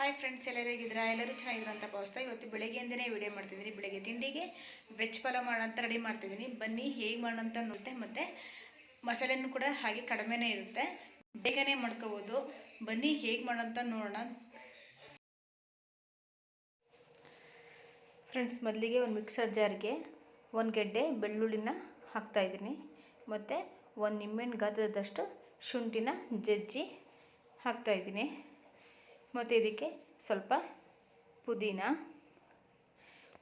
Hi friends ಎಲ್ಲರೂ ಹೇಗಿದ್ದೀರಾ? ಎಲ್ಲರೂ ಚೆನ್ನಾಗಿದ್ದೀರಾ ಅಂತ ಭಾವಿಸ್ತಾ ಇವತ್ತು ಬೆಳಗ್ಗೆಯಿಂದನೇ ವಿಡಿಯೋ ಮಾಡ್ತಿದ್ದೀನಿ. ಬೆಳಗ್ಗೆ ತಿಂಡಿಗೆ ವೆಜ್ ಪಲಾವ್ ಅಂತ ರೆಡಿ ಮಾಡ್ತಿದ್ದೀನಿ. ಬನ್ನಿ, ಹೇಗೆ ಮಾಡೋಣ ಅಂತ ನೋಡುತ್ತೆ ಮತ್ತು ಮಸಾಲೆನೂ ಕೂಡ ಹಾಗೆ ಕಡಿಮೆನೇ ಇರುತ್ತೆ. ಬೇಗನೆ ಮಾಡ್ಕೋಬೋದು. ಬನ್ನಿ, ಹೇಗೆ ಮಾಡೋಣ ಅಂತ ನೋಡೋಣ. ಫ್ರೆಂಡ್ಸ್ ಮೊದಲಿಗೆ ಒಂದು ಮಿಕ್ಸರ್ ಜಾರ್ಗೆ ಒಂದು ಗೆಡ್ಡೆ ಬೆಳ್ಳುಳ್ಳಿನ ಹಾಕ್ತಾಯಿದ್ದೀನಿ ಮತ್ತು ಒಂದು ನಿಂಬೆಹಣ್ಣು ಗಾತ್ರದಷ್ಟು ಶುಂಠಿನ ಜಜ್ಜಿ ಹಾಕ್ತಾಯಿದ್ದೀನಿ ಮತ್ತು ಇದಕ್ಕೆ ಸ್ವಲ್ಪ ಪುದೀನ.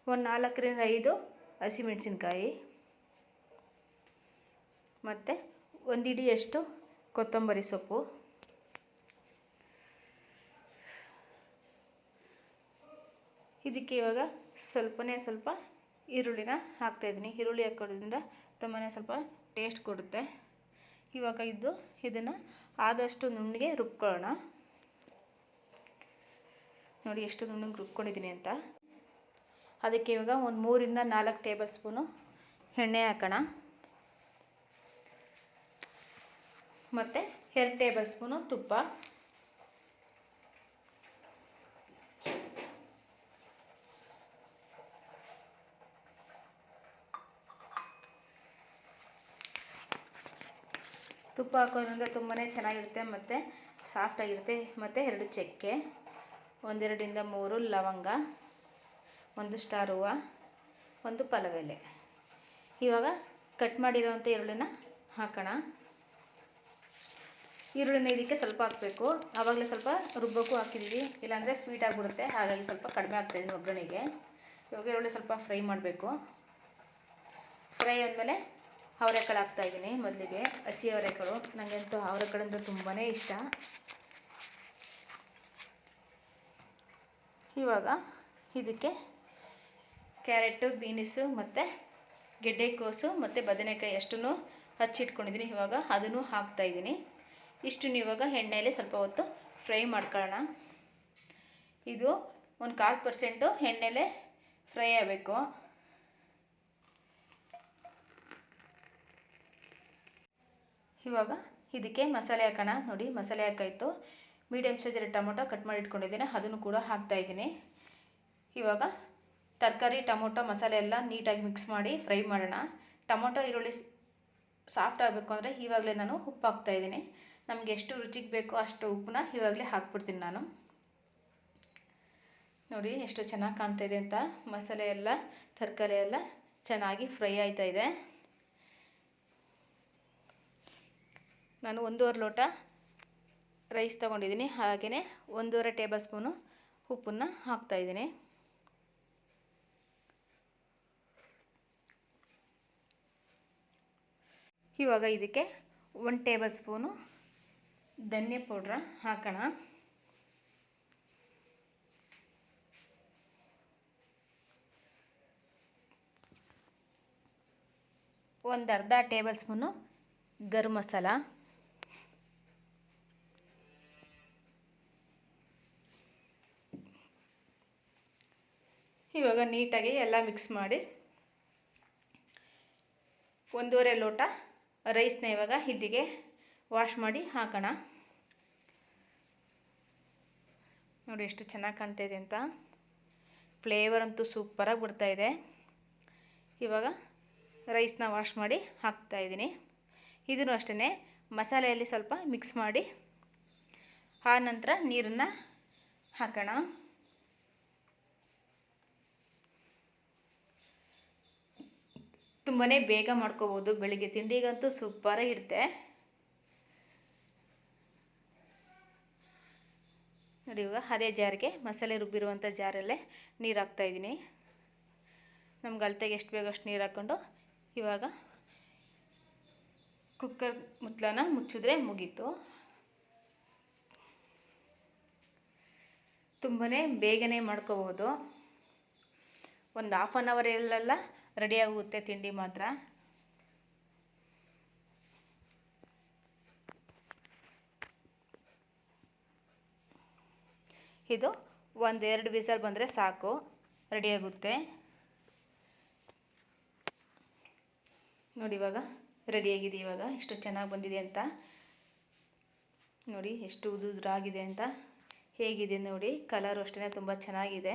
ಒಂದು ನಾಲ್ಕರಿಂದ ಐದು ಹಸಿಮೆಣಸಿನ್ಕಾಯಿ. ಮತ್ತು ಒಂದು ಇಡಿಯಷ್ಟು ಕೊತ್ತಂಬರಿ ಸೊಪ್ಪು. ಇದಕ್ಕೆ ಇವಾಗ ಸ್ವಲ್ಪನೇ ಸ್ವಲ್ಪ ಈರುಳ್ಳಿನ ಹಾಕ್ತಾಯಿದ್ದೀನಿ ಈರುಳ್ಳಿ ಹಾಕೋದ್ರಿಂದ ತುಂಬಾ ಸ್ವಲ್ಪ ಟೇಸ್ಟ್ ಕೊಡುತ್ತೆ. ಇವಾಗ ಇದು ಇದನ್ನು ಆದಷ್ಟು ನುಣ್ಣಗೆ ರುಬ್ಕೊಳ್ಳೋಣ. ನೋಡಿ ಎಷ್ಟು ನುಣ್ಣಗೆ ರುಬ್ಕೊಂಡಿದ್ದೀನಿ ಅಂತ. ಅದಕ್ಕೆ ಇವಾಗ ಒಂದು ಮೂರಿಂದ ನಾಲ್ಕು ಟೇಬಲ್ ಸ್ಪೂನು ಎಣ್ಣೆ ಹಾಕೋಣ. ಮತ್ತು ಎರಡು ಟೇಬಲ್ ಸ್ಪೂನು ತುಪ್ಪ. ತುಪ್ಪ ಹಾಕೋದ್ರಿಂದ ತುಂಬಾ ಚೆನ್ನಾಗಿರುತ್ತೆ ಮತ್ತು ಸಾಫ್ಟಾಗಿರುತ್ತೆ ಮತ್ತು ಎರಡು ಚಕ್ಕೆ. ಒಂದೆರಡರಿಂದ ಮೂರು ಲವಂಗ, ಒಂದು ಸ್ಟಾರ್ ಹೂವು, ಒಂದು ಪಲವೆಲೆ. ಇವಾಗ ಕಟ್ ಮಾಡಿರೋವಂಥ ಈರುಳ್ಳಿನ ಹಾಕೋಣ. ಈರುಳ್ಳಿನ ಇದಕ್ಕೆ ಸ್ವಲ್ಪ ಹಾಕಬೇಕು. ಆವಾಗಲೇ ಸ್ವಲ್ಪ ರುಬ್ಬಕ್ಕೂ ಹಾಕಿದ್ದೀವಿ. ಇಲ್ಲಾಂದರೆ ಸ್ವೀಟ್ ಆಗಿಬಿಡುತ್ತೆ. ಹಾಗಾಗಿ ಸ್ವಲ್ಪ ಕಡಿಮೆ ಆಗ್ತಾಯಿದ್ದೀನಿ ಒಗ್ಗರಣೆಗೆ. ಇವಾಗ ಈರುಳ್ಳಿ ಸ್ವಲ್ಪ ಫ್ರೈ ಮಾಡಬೇಕು. ಫ್ರೈ ಆದಮೇಲೆ ಅವರೆಕಾಳು ಹಾಕ್ತಾಯಿದ್ದೀನಿ ಮೊದಲಿಗೆ. ಹಸಿ ಅವರೆಕಾಳು. ನನಗಂತೂ ಅವರೆಕಾಳು ಅಂದರೆ ತುಂಬಾ ಇಷ್ಟ. ಇವಾಗ ಇದಕ್ಕೆ ಕ್ಯಾರೆಟು, ಬೀನಿಸು ಮತ್ತು ಗೆಡ್ಡೆಕೋಸು ಮತ್ತು ಬದನೆಕಾಯಿ ಅಷ್ಟನ್ನು ಹಚ್ಚಿಟ್ಕೊಂಡಿದ್ದೀನಿ. ಇವಾಗ ಅದನ್ನು ಹಾಕ್ತಾಯಿದ್ದೀನಿ ಇಷ್ಟನ್ನು ಇವಾಗ ಎಣ್ಣೆಯಲ್ಲಿ ಸ್ವಲ್ಪ ಹೊತ್ತು ಫ್ರೈ ಮಾಡ್ಕೊಳ್ಳೋಣ. ಇದು ಒಂದು ಕಾಲು ಪರ್ಸೆಂಟು ಎಣ್ಣೆಲೆ ಫ್ರೈ ಆಗಬೇಕು. ಇವಾಗ ಇದಕ್ಕೆ ಮಸಾಲೆ ಹಾಕೋಣ. ನೋಡಿ ಮಸಾಲೆ ಹಾಕಾಯಿತು. ಮೀಡಿಯಮ್ ಸೈಜಲ್ಲಿ ಟೊಮೊಟೊ ಕಟ್ ಮಾಡಿ ಇಟ್ಕೊಂಡಿದ್ದೀನಿ, ಅದನ್ನು ಕೂಡ ಹಾಕ್ತಾಯಿದ್ದೀನಿ ಇವಾಗ ತರಕಾರಿ, ಟೊಮೊಟೊ, ಮಸಾಲೆ ಎಲ್ಲ ನೀಟಾಗಿ ಮಿಕ್ಸ್ ಮಾಡಿ ಫ್ರೈ ಮಾಡೋಣ. ಟೊಮೊಟೊ, ಈರುಳ್ಳಿ ಸಾಫ್ಟ್ ಆಗಬೇಕು ಅಂದರೆ ಇವಾಗಲೇ ನಾನು ಉಪ್ಪು ಹಾಕ್ತಾಯಿದ್ದೀನಿ ನಮಗೆ ಎಷ್ಟು ರುಚಿಗೆ ಬೇಕೋ ಅಷ್ಟು ಉಪ್ಪನ್ನ ಇವಾಗಲೇ ಹಾಕ್ಬಿಡ್ತೀನಿ ನಾನು. ನೋಡಿ, ಎಷ್ಟು ಚೆನ್ನಾಗಿ ಕಾಣ್ತಾಯಿದೆ ಅಂತ. ಮಸಾಲೆ ಎಲ್ಲ, ತರಕಾರಿ ಎಲ್ಲ ಚೆನ್ನಾಗಿ ಫ್ರೈ ಆಯ್ತಾ ಇದೆ. ನಾನು ಒಂದೂವರೆ ಲೋಟ ರೈಸ್ ತೊಗೊಂಡಿದ್ದೀನಿ. ಹಾಗೆಯೇ ಒಂದೂವರೆ ಟೇಬಲ್ ಸ್ಪೂನು ಉಪ್ಪನ್ನು ಹಾಕ್ತಾಯಿದ್ದೀನಿ ಇವಾಗ ಇದಕ್ಕೆ ಒಂದು ಟೇಬಲ್ ಸ್ಪೂನು ಧನ್ಯ ಪೌಡ್ರ ಹಾಕೋಣ. ಒಂದು ಅರ್ಧ ಟೇಬಲ್ ಸ್ಪೂನು ಗರಂ ಮಸಾಲ. ಇವಾಗ ನೀಟಾಗಿ ಎಲ್ಲ ಮಿಕ್ಸ್ ಮಾಡಿ ಒಂದೂವರೆ ಲೋಟ ರೈಸ್ನ ಇವಾಗ ಇಲ್ಲಿಗೆ ವಾಶ್ ಮಾಡಿ ಹಾಕೋಣ. ನೋಡಿ ಎಷ್ಟು ಚೆನ್ನಾಗಿ ಕಾಣ್ತಾಯಿದೆ ಅಂತ. ಫ್ಲೇವರ್ ಅಂತೂ ಸೂಪರಾಗಿ ಬಿಡ್ತಾಯಿದೆ ಇವಾಗ ರೈಸ್ನ ವಾಶ್ ಮಾಡಿ ಹಾಕ್ತಾಯಿದ್ದೀನಿ ಇದನ್ನು ಅಷ್ಟೇ ಮಸಾಲೆಯಲ್ಲಿ ಸ್ವಲ್ಪ ಮಿಕ್ಸ್ ಮಾಡಿ ಆ ನಂತರ ನೀರನ್ನು ಹಾಕೋಣ. ತುಂಬಾ ಬೇಗ ಮಾಡ್ಕೋಬೋದು. ಬೆಳಿಗ್ಗೆ ತಿಂಡಿಗಂತೂ ಸೂಪರಾಗಿರುತ್ತೆ ನೋಡಿ ಇವಾಗ ಅದೇ ಜಾರಿಗೆ ಮಸಾಲೆ ರುಬ್ಬಿರುವಂಥ ಜಾರಲ್ಲೇ ನೀರು ಹಾಕ್ತಾಯಿದ್ದೀನಿ ನಮ್ಗೆ ಅಳತೆಗೆ ಎಷ್ಟು ಬೇಗ ಅಷ್ಟು ನೀರು ಹಾಕ್ಕೊಂಡು ಇವಾಗ ಕುಕ್ಕರ್ ಮುತ್ತಲನ ಮುಚ್ಚಿದ್ರೆ ಮುಗೀತು. ತುಂಬಾ ಬೇಗನೆ ಮಾಡ್ಕೋಬೋದು. ಒಂದು ಹಾಫ್ ಆನ್ ರೆಡಿ ಆಗುತ್ತೆ ತಿಂಡಿ ಮಾತ್ರ. ಇದು ಒಂದು ಎರಡು ವಿಸಲ್ ಬಂದರೆ ಸಾಕು ರೆಡಿಯಾಗುತ್ತೆ ನೋಡಿ ಇವಾಗ ರೆಡಿಯಾಗಿದೆ ಇವಾಗ ಎಷ್ಟು ಚೆನ್ನಾಗಿ ಬಂದಿದೆ ಅಂತ. ನೋಡಿ, ಎಷ್ಟು ಉದುರಾಗಿದೆ ಅಂತ. ಹೇಗಿದೆ ನೋಡಿ ಕಲರು ಅಷ್ಟೇ ತುಂಬ ಚೆನ್ನಾಗಿದೆ.